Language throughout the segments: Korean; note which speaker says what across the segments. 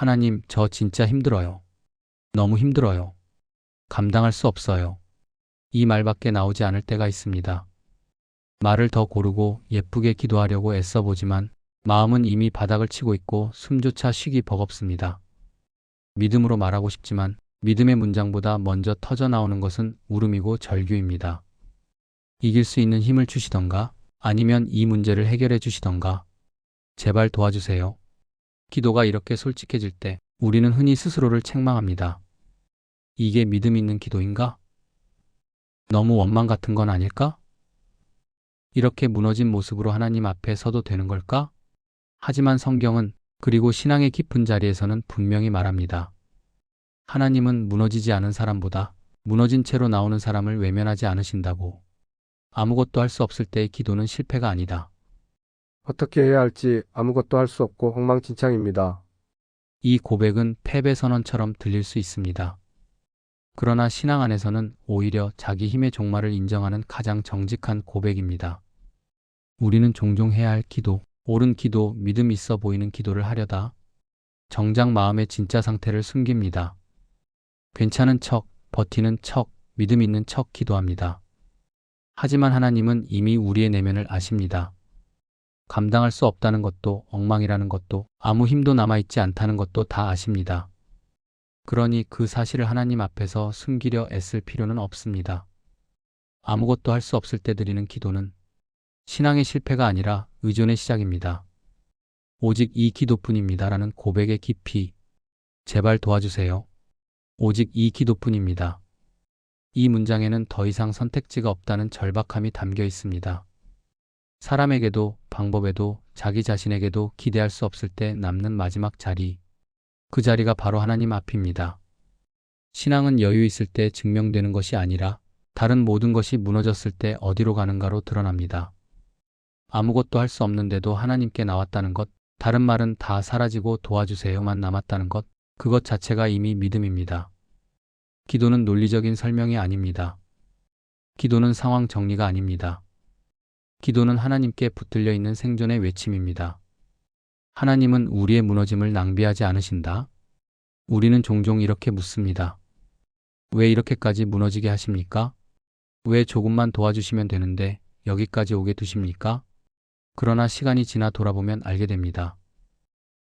Speaker 1: 하나님, 저 진짜 힘들어요. 너무 힘들어요. 감당할 수 없어요. 이 말밖에 나오지 않을 때가 있습니다. 말을 더 고르고 예쁘게 기도하려고 애써보지만 마음은 이미 바닥을 치고 있고 숨조차 쉬기 버겁습니다. 믿음으로 말하고 싶지만 믿음의 문장보다 먼저 터져 나오는 것은 울음이고 절규입니다. 이길 수 있는 힘을 주시던가 아니면 이 문제를 해결해 주시던가 제발 도와주세요. 기도가 이렇게 솔직해질 때 우리는 흔히 스스로를 책망합니다. 이게 믿음 있는 기도인가? 너무 원망 같은 건 아닐까? 이렇게 무너진 모습으로 하나님 앞에 서도 되는 걸까? 하지만 성경은 그리고 신앙의 깊은 자리에서는 분명히 말합니다. 하나님은 무너지지 않은 사람보다 무너진 채로 나오는 사람을 외면하지 않으신다고. 아무것도 할 수 없을 때의 기도는 실패가 아니다.
Speaker 2: 어떻게 해야 할지 아무것도 할 수 없고 엉망진창입니다.
Speaker 1: 이 고백은 패배 선언처럼 들릴 수 있습니다. 그러나 신앙 안에서는 오히려 자기 힘의 종말을 인정하는 가장 정직한 고백입니다. 우리는 종종 해야 할 기도, 옳은 기도, 믿음 있어 보이는 기도를 하려다 정작 마음의 진짜 상태를 숨깁니다. 괜찮은 척, 버티는 척, 믿음 있는 척 기도합니다. 하지만 하나님은 이미 우리의 내면을 아십니다. 감당할 수 없다는 것도 엉망이라는 것도 아무 힘도 남아있지 않다는 것도 다 아십니다. 그러니 그 사실을 하나님 앞에서 숨기려 애쓸 필요는 없습니다. 아무것도 할 수 없을 때 드리는 기도는 신앙의 실패가 아니라 의존의 시작입니다. 오직 이 기도뿐입니다 라는 고백의 깊이. 제발 도와주세요. 오직 이 기도뿐입니다. 이 문장에는 더 이상 선택지가 없다는 절박함이 담겨 있습니다. 사람에게도 방법에도 자기 자신에게도 기대할 수 없을 때 남는 마지막 자리. 그 자리가 바로 하나님 앞입니다. 신앙은 여유 있을 때 증명되는 것이 아니라 다른 모든 것이 무너졌을 때 어디로 가는가로 드러납니다. 아무것도 할 수 없는데도 하나님께 나왔다는 것, 다른 말은 다 사라지고 도와주세요만 남았다는 것, 그것 자체가 이미 믿음입니다. 기도는 논리적인 설명이 아닙니다. 기도는 상황 정리가 아닙니다. 기도는 하나님께 붙들려 있는 생존의 외침입니다. 하나님은 우리의 무너짐을 낭비하지 않으신다? 우리는 종종 이렇게 묻습니다. 왜 이렇게까지 무너지게 하십니까? 왜 조금만 도와주시면 되는데 여기까지 오게 두십니까? 그러나 시간이 지나 돌아보면 알게 됩니다.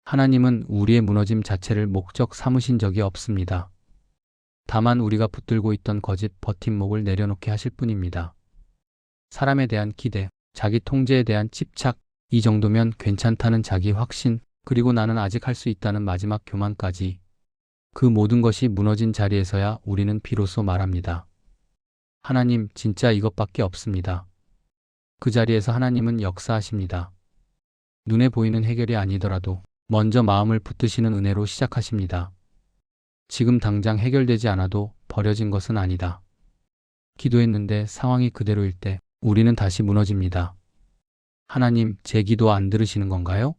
Speaker 1: 하나님은 우리의 무너짐 자체를 목적 삼으신 적이 없습니다. 다만 우리가 붙들고 있던 거짓 버팀목을 내려놓게 하실 뿐입니다. 사람에 대한 기대, 자기 통제에 대한 집착, 이 정도면 괜찮다는 자기 확신, 그리고 나는 아직 할 수 있다는 마지막 교만까지 그 모든 것이 무너진 자리에서야 우리는 비로소 말합니다. 하나님, 진짜 이것밖에 없습니다. 그 자리에서 하나님은 역사하십니다. 눈에 보이는 해결이 아니더라도 먼저 마음을 붙드시는 은혜로 시작하십니다. 지금 당장 해결되지 않아도 버려진 것은 아니다. 기도했는데 상황이 그대로일 때 우리는 다시 무너집니다. 하나님, 제 기도 안 들으시는 건가요?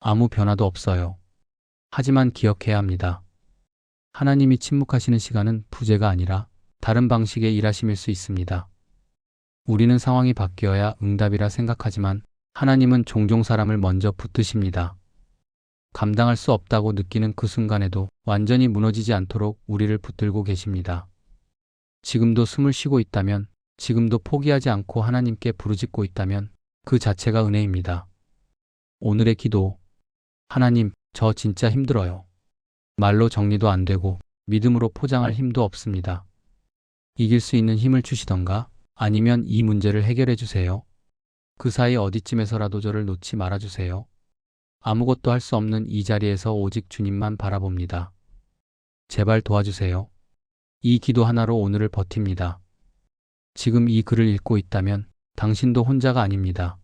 Speaker 1: 아무 변화도 없어요. 하지만 기억해야 합니다. 하나님이 침묵하시는 시간은 부재가 아니라 다른 방식의 일하심일 수 있습니다. 우리는 상황이 바뀌어야 응답이라 생각하지만 하나님은 종종 사람을 먼저 붙드십니다. 감당할 수 없다고 느끼는 그 순간에도 완전히 무너지지 않도록 우리를 붙들고 계십니다. 지금도 숨을 쉬고 있다면, 지금도 포기하지 않고 하나님께 부르짖고 있다면 그 자체가 은혜입니다. 오늘의 기도. 하나님, 저 진짜 힘들어요. 말로 정리도 안 되고 믿음으로 포장할 힘도 없습니다. 이길 수 있는 힘을 주시던가 아니면 이 문제를 해결해 주세요. 그 사이 어디쯤에서라도 저를 놓지 말아 주세요. 아무것도 할 수 없는 이 자리에서 오직 주님만 바라봅니다. 제발 도와주세요. 이 기도 하나로 오늘을 버팁니다. 지금 이 글을 읽고 있다면 당신도 혼자가 아닙니다.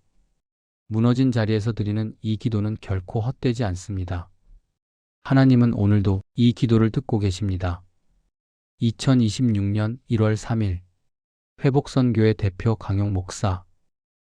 Speaker 1: 무너진 자리에서 드리는 이 기도는 결코 헛되지 않습니다. 하나님은 오늘도 이 기도를 듣고 계십니다. 2026년 1월 3일 회복선교회 대표 강용 목사